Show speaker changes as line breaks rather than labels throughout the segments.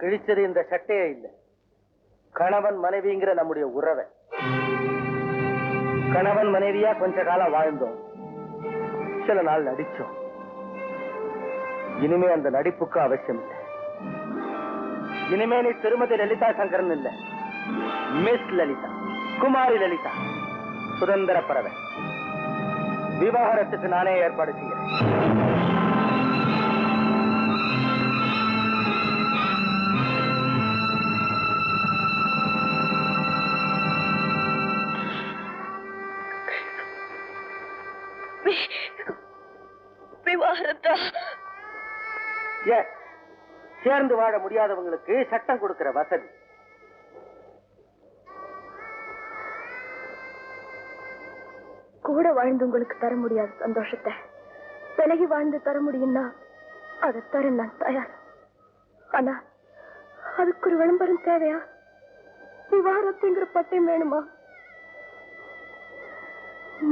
கிழிச்சது இந்த சட்டையே இல்லை. கணவன் மனைவிங்கிற நம்முடைய உறவை. கணவன் மனைவியா கொஞ்ச காலம் வாழ்ந்தோம். சில நாள் நடிச்சோம் இனிமே அந்த நடிப்புக்கு அவசியம் இல்லை. இனிமே நீ திருமதி லலிதா சங்கரன் இல்ல. மிஸ் லலிதா குமாரி லலிதா சுதந்திர பறவை. விவாகரத்துக்கு நானே ஏற்பாடு செய்கிறேன். சேர்ந்து வாழ முடியாதவங்களுக்கு சட்டம் கொடுக்கிற வசதி.
கூட வாழ்ந்து உங்களுக்கு தர முடியாத சந்தோஷத்தை. விலகி வாழ்ந்து தர முடியும்னா அதை தர நான் தயார். ஆனா அதுக்கு ஒரு விளம்பரம் தேவையா? விவாகரத்துங்கிற பட்டயம் வேணுமா?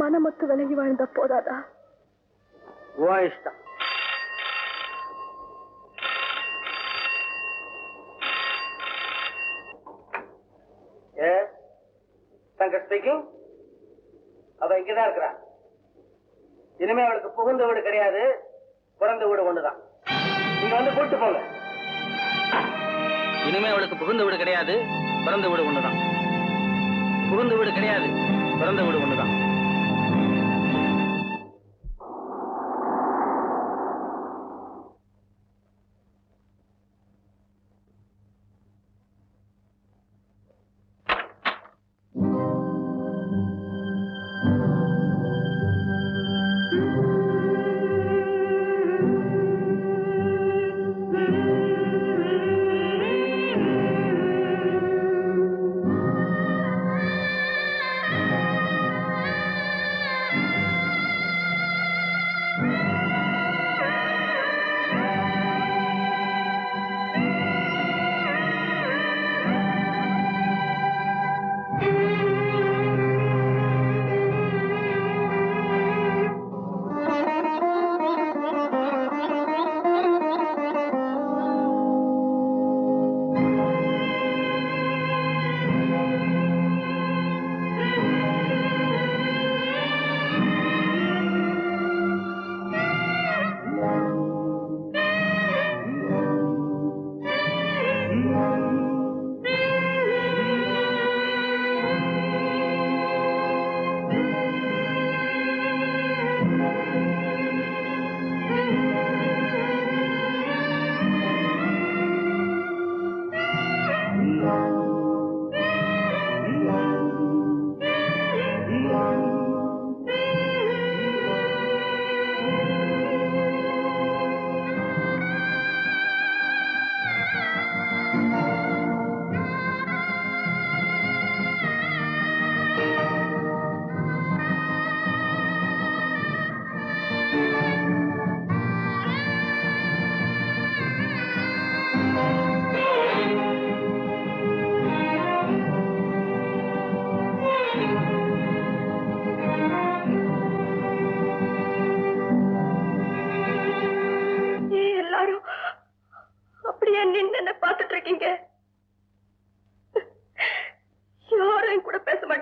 மனமத்து விலகி வாழ்ந்தா போதாதா?
இஷ்டம். ஏ? அவ இங்கதான் இருக்கிறா இனிமே அவளுக்கு புகுந்த வீடு கிடையாது பிறந்த வீடு ஒண்ணுதான். நீங்க வந்து கூட்டு போங்க.
இனிமே அவளுக்கு புகுந்த வீடு கிடையாது பிறந்த வீடு ஒண்ணுதான். புகுந்த வீடு கிடையாது பிறந்த வீடு ஒண்ணுதான்.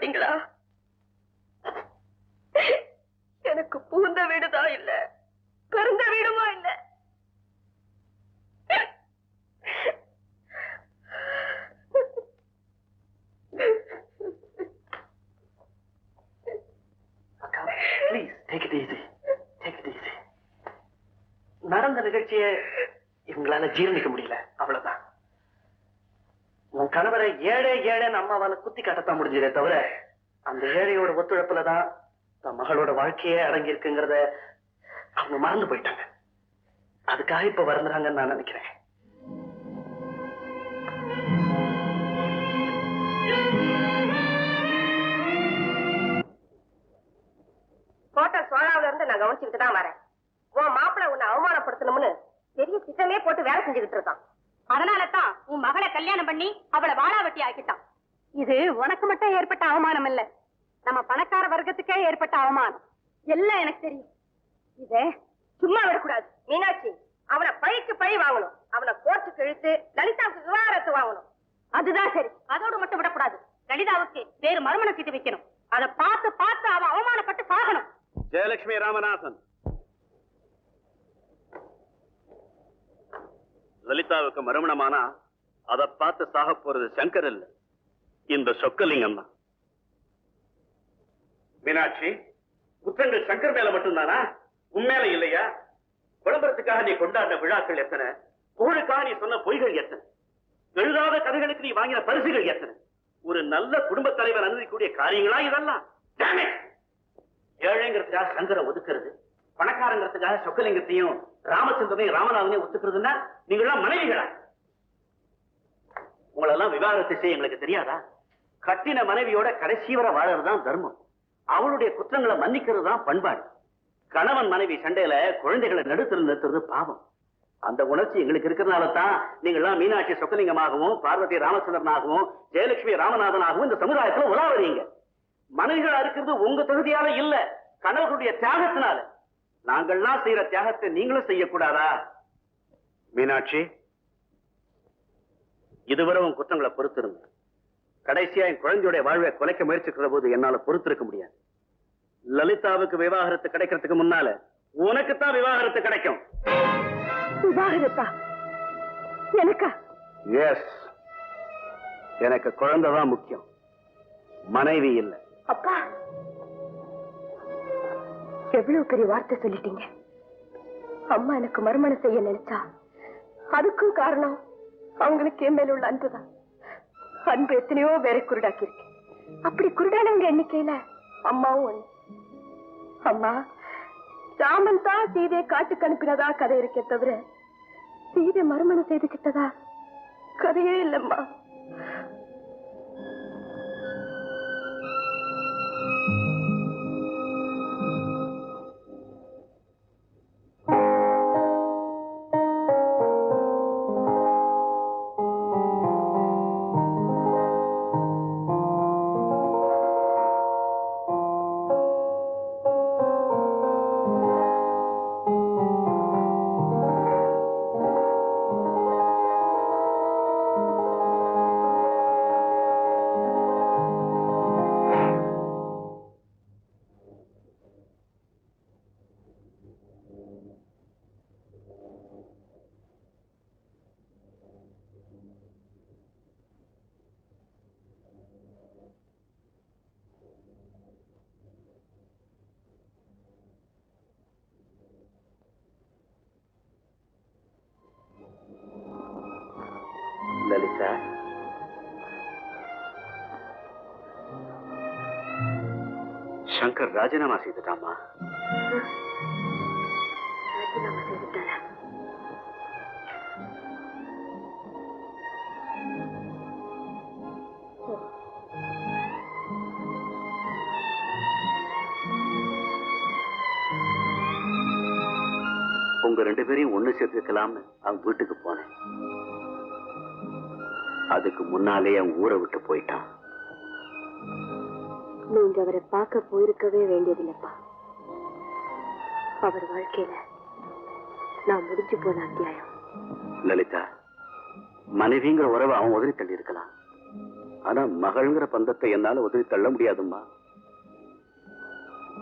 பேச எனக்கு புகுந்த வீடுதான் இல்ல? பிறந்த வீடுமா இல்ல?
நடந்த நிகழ்ச்சியை இவங்களால ஜீரணிக்க முடியல. அவ்வளவுதான். உன் கணவரை ஏழை ஏழைன்னு அம்மாவால குத்தி காட்டத்தான் முடிஞ்சதே தவிர அந்த ஏழையோட ஒத்துழைப்புல தான் தன் மகளோட வாழ்க்கையே அடங்கி இருக்குங்கிறத அவங்க மறந்து போயிட்டாங்க. அதுக்காக இப்ப வருந்துறாங்கன்னு நான் நினைக்கிறேன்.
ஹோட்டல் சோழாவில இருந்து நான் கவனிச்சுக்கிட்டு தான் வரேன். உன் மாப்பிளை உன்னை அவமானப்படுத்தணும்னு பெரிய திட்டமே போட்டு வேலை செஞ்சுக்கிட்டு இருக்கான்.
அதனால தான் உன் மகளை கல்யாணம் பண்ணி அவளை வாழாவட்டி ஆக்கிட்டான். இது உனக்கு மட்டும் ஏற்பட்ட அவமானம் இல்ல. நம்ம பணக்கார வர்க்கத்துக்கே ஏற்பட்ட அவமானம். எல்லாம் எனக்கு தெரியும்.
இதே சும்மா விடக்கூடாது. மீனாட்சி அவனை பழிக்கு பழி வாங்கணும். அவனை கோர்ட்டுக்கு இழுத்து லலிதாவுக்கு விவகாரத்து வாங்கணும்.
அதுதான் சரி. அதோடு மட்டும் விடக்கூடாது. லலிதாவுக்கு வேறு மறுமண சீட்டு வைக்கணும். அதை பார்த்து பார்த்து அவன் அவமானப்பட்டு சாகணும்.
ஜெயலட்சுமி ராமநாதன். லலிதாவுக்கு மறுமணமானா அதை பார்த்து சாக போறது சங்கர் இல்ல இந்த சொக்கலிங்கம் தான் மீனாட்சி குற்றங்கள் சங்கர் மேல மட்டும்தானா? உண்மையில இல்லையா? விளம்பரத்துக்காக நீ கொண்டாடின விழாக்கள் எத்தனை? புகழுக்காக நீ சொன்ன பொய்கள் எத்தனை? எழுதாத கதைகளுக்கு நீ வாங்கின பரிசுகள் எத்தனை? ஒரு நல்ல குடும்ப தலைவர் அனுமதிக்கூடிய காரியங்களா இதெல்லாம்? ஏழைங்கிறதுக்காக சங்கரை ஒதுக்குறது பணக்காரங்கிறதுக்காக சொக்கலிங்கத்தையும் ராமச்சந்திரனையும் ராமநாதனையும் ஒத்துக்கிறதுன்னா நீங்களாம் மனைவிகளா? உங்களெல்லாம் விவாகரத்து செய்ய எங்களுக்கு தெரியாதா? கட்டின மனைவியோட கடைசி வரை வாழறதுதான் தர்மம். அவளுடைய குற்றங்களை மன்னிக்கிறது தான் பண்பாடு. கணவன் மனைவி சண்டையில குழந்தைகளை நடுத்தல் நிறுத்துறது பாவம். அந்த உணர்ச்சி எங்களுக்கு இருக்கிறதுனால தான் நீங்களாம் மீனாட்சி சொக்கலிங்கமாகவும் பார்வதி ராமச்சந்திரனாகவும் ஜெயலட்சுமி ராமநாதனாகவும் இந்த சமுதாயத்துல உலாவறீங்க மனைவிகளா இருக்கிறது உங்க தகுதியால இல்ல கணவர்களுடைய தியாகத்தினால. நாங்கள்லாம் செய்யற தியாகத்தை நீங்களும் செய்யக்கூடாதா? மீனாட்சி இதுவரை உன் குற்றங்களை பொறுத்திருங்க. கடைசியா என் குழந்தையுடைய வாழ்வை குலைக்க முயற்சிக்கிற போது என்னால பொறுத்திருக்க முடியாது. லலிதாவுக்கு விவாகரத்து கிடைக்கிறதுக்கு முன்னால உனக்குத்தான் விவாகரத்து கிடைக்கும்.
விவாகரத்தா? எனக்கா?
எஸ் எனக்கு குழந்தை தான் முக்கியம். மனைவி இல்ல.
அப்பா! எவ்வளவு பெரிய வார்த்தை சொல்லிட்டீங்க. அம்மா எனக்கு மறுமணம் செய்ய நினைச்சா. அதுக்கும் காரணம் அவங்களுக்கு என் மேல உள்ள அன்புதான். அன்பு எத்தனையோ பேரை குருடாக்கி இருக்கு அப்படி குருடானவங்க எண்ணிக்கையில அம்மாவும் ஒண்ணு. அம்மா ராமன் தான் சீதையை காட்டுக்கு அனுப்பினதா கதை இருக்கே தவிர சீதை மறுமணம் செய்து கிட்டதா கதையே இல்லம்மா.
லலிதா சங்கர் ராஜினாமா செய்துட்டாமா உங்க ரெண்டு பேரையும் ஒண்ணு சேர்த்துக்கலாம்னு அவன் வீட்டுக்கு போனேன். அதுக்கு முன்னாலே அவன் ஊரை விட்டு போயிட்டான்.
நீங்க அவரை பார்க்க போயிருக்கவே வேண்டியதில்லைப்பா. அவர் வாழ்க்கையில நான் முடிஞ்சு போன அத்தியாயம்.
லலிதா மனைவிங்கிற உறவை அவன் உதறி தள்ளி இருக்கலாம். ஆனா மகள்ங்கிற பந்தத்தை என்னால உதறி தள்ள முடியாதும்மா.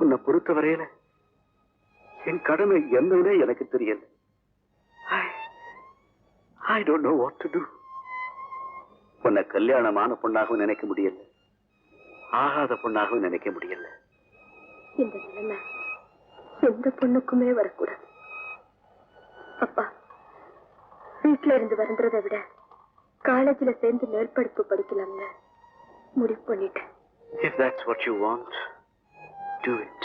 உன்னை பொறுத்த வரையில என் கடமை என்னன்னே எனக்கு தெரியல. I don't know what to do உன்னை கல்யாணமான பொண்ணாகவும் நினைக்க முடியல. ஆகாத பொண்ணாகவும் நினைக்க முடியல.
இந்த நிலைமை எந்த பொண்ணுக்குமே வரக்கூடாது. அப்பா வீட்டுல இருந்து வருந்ததை விட காலேஜ்ல சேர்ந்து மேற்படிப்பு படிக்கலாம்னு முடிவு பண்ணிட்டேன்.
If that's what you want, do it.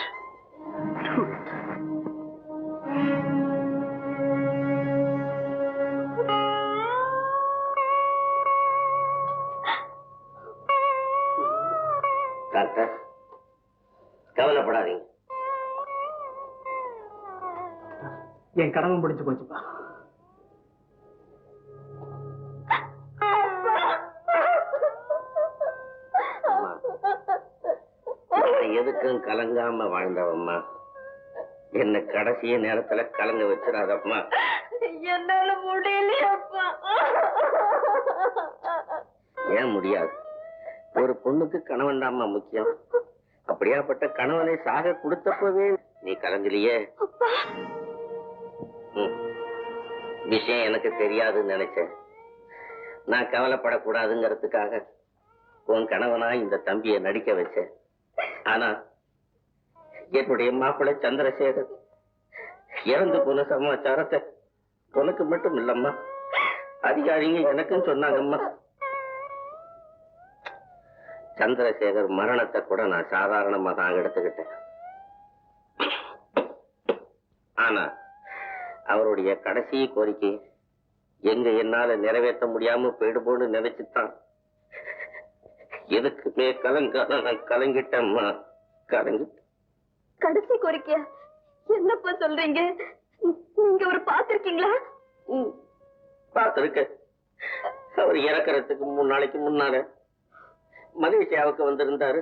என் கனவு முடிஞ்சு போச்சுப்பா
எதுக்கும் கலங்காம வாழ்ந்தவம்மா. என்ன கடைசிய நேரத்துல கலங்க வச்சிடாதம்மா.
என்னால முடியலையப்பா.
ஏன் முடியாது? ஒரு பொண்ணுக்கு கணவன் தாம்மா முக்கியம். அப்படியாப்பட்ட கணவனை சாக கொடுத்தப்பவே நீ கலங்கலையே? விஷயம் எனக்கு தெரியாதுன்னு நினைச்சேன். நான் கவலைப்படக்கூடாதுங்கிறதுக்காக உன் கணவனா இந்த தம்பியை நடிக்க வச்சேன். ஆனா என்னுடைய மாப்பிள்ளை சந்திரசேகர் இறந்து போன சமாச்சாரத்தை உனக்கு மட்டும் இல்லம்மா. அதிகாரிங்க எனக்கும் சொன்னாங்கம்மா. சந்திரசேகர் மரணத்தை கூட நான் சாதாரணமா தான் எடுத்துக்கிட்டேன். ஆனா அவருடைய கடைசி கோரிக்கை எங்க என்னால நிறைவேற்ற முடியாம போயிடுமோன்னு நினைச்சுதான் எதுக்குமே கலங்காத நான் கலங்கிட்டேம்மா. கலங்கி.
கடைசி கோரிக்கையா? என்னப்பா சொல்றீங்க? நீங்க ஒரு பாத்திருக்கீங்களா
பார்த்திருக்க அவர் இறக்கறதுக்கு மூணு நாளைக்கு முன்னால மலேசியாவுக்கு வந்திருந்தாரு.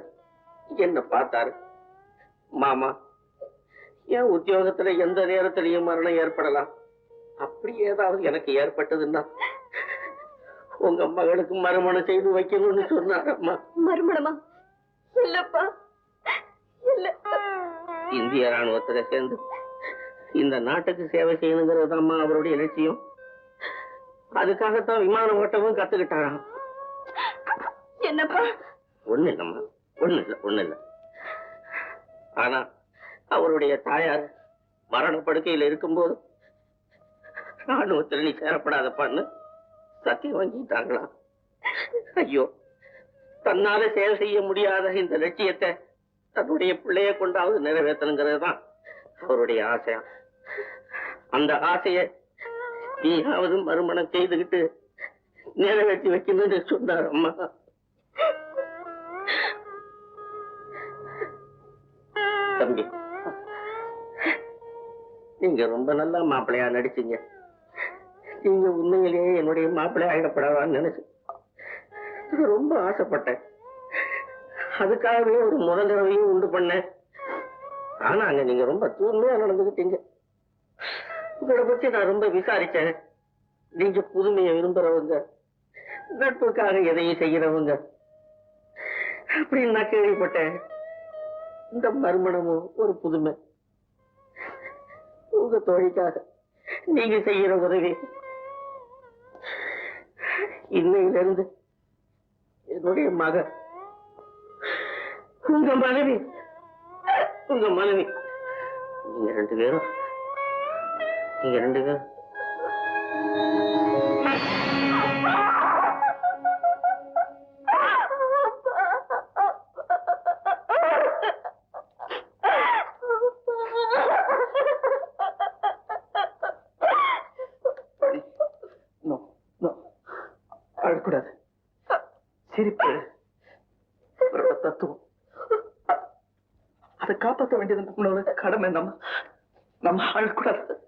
என்ன பார்த்தாரு. மாமா என் உத்தியோகத்துல எந்த நேரத்திலையும் மரணம் ஏற்படலாம்? அப்படி ஏதாவது எனக்கு ஏற்பட்டதுன்னா உங்க மகளுக்கு மறுமணம் செய்து வைக்கணும்னு சொன்னாரம்மா.
மறுமணமா? இல்லப்பா. இல்ல.
இந்திய ராணுவத்துல சேர்ந்து இந்த நாட்டுக்கு சேவை செய்யணுங்கிறதாம்மா அவருடைய லட்சியம். அதுக்காகத்தான் விமான ஓட்டமும் கத்துக்கிட்டாராம்.
என்னப்பா?
ஒண்ணு இல்லம்மா ஒண்ணு இல்ல ஒண்ணு இல்ல ஆனா அவருடைய தாயார் மரண இருக்கும்போது ராணுவத்தில் நீ சேரப்படாதப்பான்னு சத்தியம் வாங்கிட்டாங்களா ஐயோ தன்னால சேவை செய்ய முடியாத இந்த லட்சியத்தை தன்னுடைய பிள்ளைய கொண்டாவது நிறைவேற்றணுங்கிறது தான் அவருடைய ஆசையா அந்த ஆசைய நீயாவது மறுமணம் செய்துகிட்டு நிறைவேற்றி வைக்கணும்னு சொன்னார் அம்மா. நீங்க ரொம்ப நல்லா மாப்பிள்ளையா நடிச்சீங்க. நீங்க உண்மையிலேயே என்னுடைய மாப்பிள்ளை ஆயிடப்படாதான்னு நினைச்சு ரொம்ப ஆசைப்பட்டேன். அதுக்காகவே ஒரு முதல் தடவையும் உண்டு பண்ணேன். ஆனா அங்க நீங்க ரொம்ப தூய்மையா நடந்துகிட்டீங்க. உங்களை பத்தி நான் ரொம்ப விசாரிச்சேன். நீங்க புதுமையை விரும்புறவங்க நட்புக்காக எதையும் செய்யறவங்க. அப்படின்னு நான் கேள்விப்பட்டேன். இந்த மறுமணமும் ஒரு புதுமை. உங்க தோழிக்காக நீங்க செய்யற உதவி. இன்னையிலிருந்து என்னுடைய மகன் உங்க மனைவி உங்க மனைவி நீங்க ரெண்டு பேரும் நீங்க ரெண்டு பேரும்
காப்பாற்ற வேண்டியது நம்மளோட கடமை. நம்ம நம்ம அழக்கூடாது